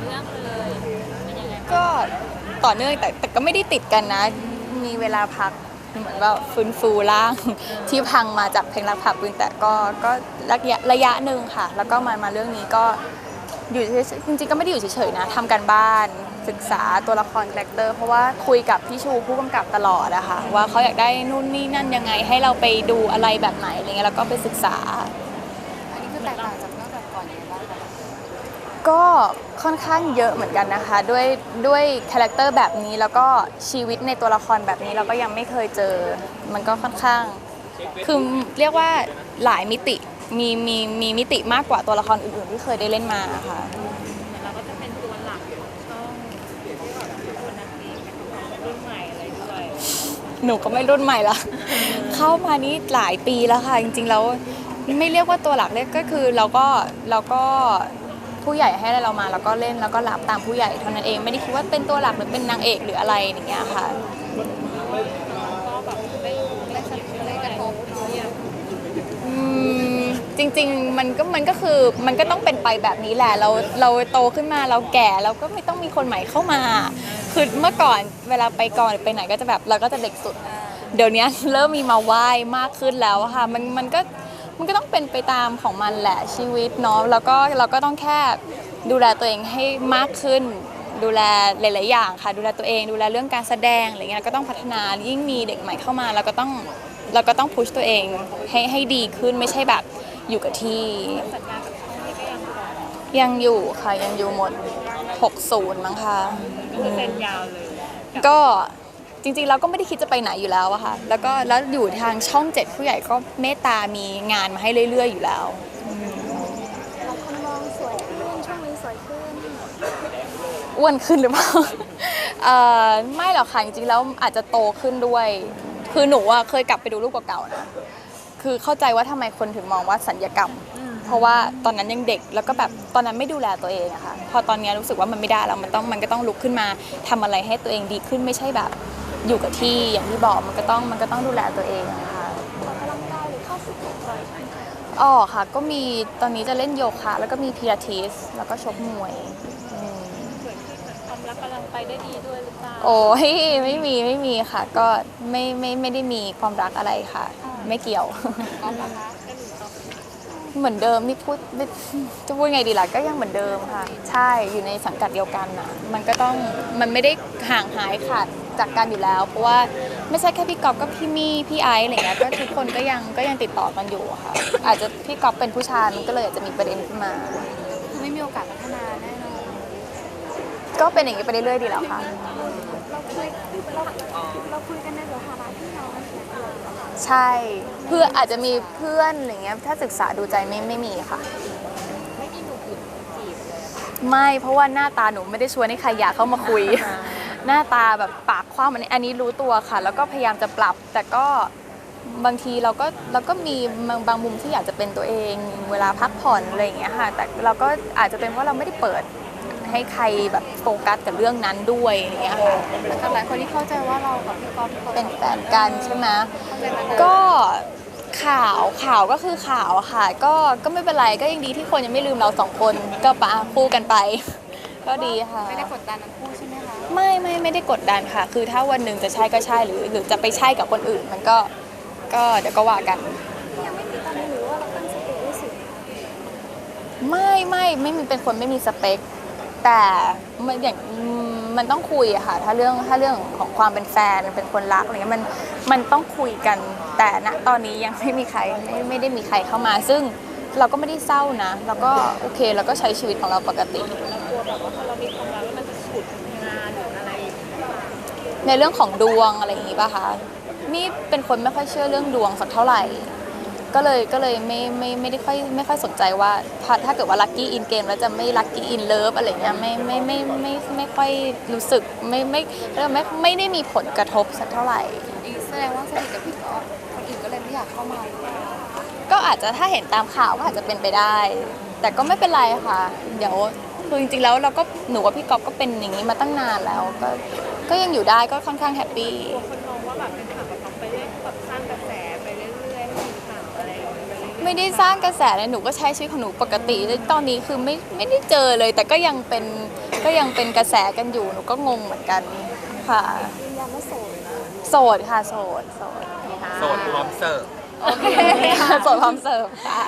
เนื่องเลยเป็นยังไงบ้างก็ต่อเนื่องแต่แต่ก็ไม่ได้ติดกันนะ มีเวลาพักเหมือนว่าฟื้นฟูร่าง ที่พังมาจากเพลงรักผับปืนแต่ก็ก็ระยะระยะหนึ่งค่ะ แล้วก็มามาเรื่องนี้ก็อยู่เฉยๆจริงๆก็ไม่ได้อยู่เฉยๆนะทำการบ้านศึกษาตัวละครคาแรคเตอร์ เพราะว่าคุยกับพี่ชูผู้กำกับตลอดอะค่ะว่าเขาอยากได้นู่นนี่นั่นยังไงให้เราไปดูอะไรแบบไหนอะไรเงี้ยแล้วก็ไปศึกษา ก็ค่อนข้างเยอะเหมือนกันนะคะ ด้วยด้วยคาแรคเตอร์แบบนี้แล้วก็ชีวิตในตัวละครแบบนี้เราก็ยังไม่เคยเจอ มันก็ค่อนข้าง คือเรียกว่าหลายมิติมีมีมีมิติมากกว่าตัวละครอื่นๆที่เคยได้เล่นมาค่ะเหมือนเราก็จะเป็นตัวหลักของช่องที่แบบคนนักดีเป็นรุ่นใหม่อะไรด้วยหนูก็ไม่รุ่นใหม่ละเข้ามานี่หลายปีแล้วค่ะจริงๆแล้วไม่เรียกว่าตัวหลักเรียกก็คือเราก็เราก็ ผู้ใหญ่ให้เรามาแล้วก็เล่นแล้วก็รับตามผู้ใหญ่เท่านั้นเองไม่ได้คิดว่าเป็นตัวหลักหรือเป็นนางเอกหรืออะไรอย่างเงี้ยค่ะก็แบบไม่ไม่สนิทไม่กระทบเนาะอย่างอืมจริงๆมันก็มันก็คือมันก็ต้องเป็นไปแบบนี้แหละเราเราโตขึ้นมาเราแก่เราก็ไม่ต้องมีคนใหม่เข้ามา คือเมื่อก่อนเวลาไปก่อนไปไหนก็จะแบบเราก็จะเด็กสุด เดี๋ยวนี้เริ่มมีมาไหว้มากขึ้นแล้วอะค่ะมันมันก็ มันก็ต้องเป็นไปตามของมันแหละชีวิตเนาะแล้วก็เราก็ต้องแค่ดูแลตัวเองให้มากขึ้น ดูแลหลาย ๆ อย่างค่ะ ดูแลตัวเอง ดูแลเรื่องการแสดงอะไรเงี้ยก็ต้องพัฒนายิ่งมีเด็กใหม่เข้ามาเราก็ต้องเราก็ต้องพุชตัวเองให้ให้ดีขึ้นไม่ใช่แบบอยู่กับที่สัญญากับช่องนี้ก็ยังคงยังอยู่ค่ะยังอยู่หมด 60 มั้งค่ะคือเซ็นยาวเลยก็ จริงๆเราก็ไม่ได้คิดจะไปไหนอยู่แล้วอะค่ะ แล้วก็แล้วอยู่ทางช่องเจ็ดผู้ใหญ่ก็เมตตามีงานมาให้เรื่อย ๆ อยู่แล้วหลายคนมองสวยขึ้นช่วงนี้สวยขึ้นอ้วนขึ้นหรือเปล่า เอ่อไม่หรอกค่ะจริงๆแล้วอาจจะโตขึ้นด้วย คือหนูอะเคยกลับไปดูรูปเก่าๆนะ คือเข้าใจว่าทำไมคนถึงมองว่าสัญญกรรม เพราะว่าตอนนั้นยังเด็กแล้วก็แบบตอนนั้นไม่ดูแลตัวเองอะค่ะ พอตอนนี้รู้สึกว่ามันไม่ได้แล้วมันต้องมันก็ต้องลุกขึ้นมาทำอะไรให้ตัวเองดีขึ้นไม่ใช่แบบ อยู่กับที่อย่างที่บอกมันก็ต้องมันก็ต้องดูแลตัวเองอะค่ะออกกำลังกายหรือเข้าฟิตเนสบ่อยไหมคะอ๋อค่ะ ก็มีตอนนี้จะเล่นโยคะ แล้วก็มีพิลาทิสแล้วก็ชกมวยอืมเหมือนที่เหมือนความรักกำลังไปได้ดีด้วยหรือเปล่าโอ้ยไม่มีไม่มีค่ะ ก็ไม่ไม่ไม่ได้มีความรักอะไรค่ะ ไม่เกี่ยวก๊อฟนะคะ เหมือนเดิมนี่พูดไม่จะพูดไงดีล่ะก็ยังเหมือนเดิมค่ะ ใช่อยู่ในสังกัดเดียวกันน่ะมันก็ต้องมันไม่ได้ห่างหายขาดจากกันอยู่แล้ว เพราะว่าไม่ใช่แค่พี่กอฟก็พี่มี่พี่ไอซ์อะไรเงี้ยก็ทุกคนก็ยังก็ยังติดต่อกันอยู่อะค่ะ อาจจะพี่กอฟเป็นผู้ชายมันก็เลยอาจจะมีประเด็นขึ้นมาคือไม่มีโอกาสพัฒนาแน่นอนก็เป็นอย่างนี้ไปเรื่อยๆดีแล้วค่ะเราคุยเราเราคุยกันในสถานะพี่น้องกันเฉยๆ ใช่เพื่ออาจจะมีเพื่อนอะไรเงี้ยถ้าศึกษาดูใจไม่ไม่มีค่ะ ไม่มีหนุ่มอื่นจีบเลยไม่เพราะว่าหน้าตาหนูไม่ได้ชวนให้ใครอยากเข้ามาคุย หน้าตาแบบปากคว้ามันอันนี้รู้ตัวค่ะ แล้วก็พยายามจะปรับ แต่ก็บางทีเราก็เราก็มีบางบางมุมที่อยากจะเป็นตัวเอง เวลาพักผ่อนอะไรอย่างเงี้ยค่ะ แต่เราก็อาจจะเป็นเพราะเราไม่ได้เปิด ให้ใครแบบโฟกัสกับเรื่องนั้นด้วยอย่างเงี้ยค่ะแต่หลายคนที่เข้าใจว่าเรากับพี่ก๊อฟเป็นแฟนกันใช่ไหมเข้าใจมันก็ข่าวข่าวก็คือข่าวอะค่ะ ก็ก็ไม่เป็นไรก็ยังดีที่คนยังไม่ลืมเราสองคนก็ปะคู่กันไป ก็ดีค่ะไม่ได้กดดันทั้งคู่ใช่ไหมคะไม่ไม่ไม่ได้กดดันค่ะ คือถ้าวันหนึ่งจะใช่ก็ใช่หรือ หรือจะไปใช่กับคนอื่น มันก็ก็เดี๋ยวก็ว่ากันยังไม่มีตอนนี้หรือว่าเราตั้งสติไว้สูงไม่ไม่ไม่มีเป็นคนไม่มีสเปค แต่มันอย่างมันต้องคุยอะค่ะ ถ้าเรื่องถ้าเรื่องของความเป็นแฟนเป็นคนรักอะไรเงี้ยมันมันต้องคุยกัน แต่ณตอนนี้ยังไม่มีใครไม่ไม่ได้มีใครเข้ามา ซึ่งเราก็ไม่ได้เศร้านะ เราก็โอเคเราก็ใช้ชีวิตของเราปกติเรากลัวแบบว่าพอเรามีความรักแล้วมันจะฉุดงานหรืออะไรในเรื่องของดวงอะไรอย่างงี้ป่ะคะนี่เป็นคนไม่ค่อยเชื่อเรื่องดวงสักเท่าไหร่ ก็เลยก็เลยไม่ไม่ไม่ได้ค่อยไม่ค่อยสนใจว่าถ้าถ้าเกิดว่าลัคกี้อินเกมแล้วจะไม่ลัคกี้อินเลิฟอะไรเงี้ยไม่ไม่ไม่ไม่ไม่ไม่ค่อยรู้สึกไม่ไม่เรียกว่าไม่ไม่ได้มีผลกระทบสักเท่าไหร่อีกแสดงว่าสนิทกับพี่ก๊อฟคนอื่นก็เลยไม่อยากเข้ามาหรือเปล่าก็อาจจะถ้าเห็นตามข่าวก็อาจจะเป็นไปได้ แต่ก็ไม่เป็นไรค่ะ เดี๋ยวคือจริงๆแล้วเราก็หนูกับพี่ก๊อฟก็เป็นอย่างนี้มาตั้งนานแล้ว ก็ก็ยังอยู่ได้ก็ค่อนข้างแฮปปี้กลัวคนมองว่าแบบเป็น ห้มีข่าวอะไรอย่างเงี้ยไปเรื่อยไม่ได้สร้างกระแสเลยหนูก็ใช้ชีวิตของหนูปกติแล้วตอนนี้คือไม่ไม่ได้เจอเลย แต่ก็ยังเป็นก็ยังเป็นกระแสกันอยู่หนูก็งงเหมือนกันค่ะยืนยันว่าโสดโสดค่ะโสดโสดโสดพร้อมเสิร์ฟโอเคโสดพร้อมเสิร์ฟค่ะ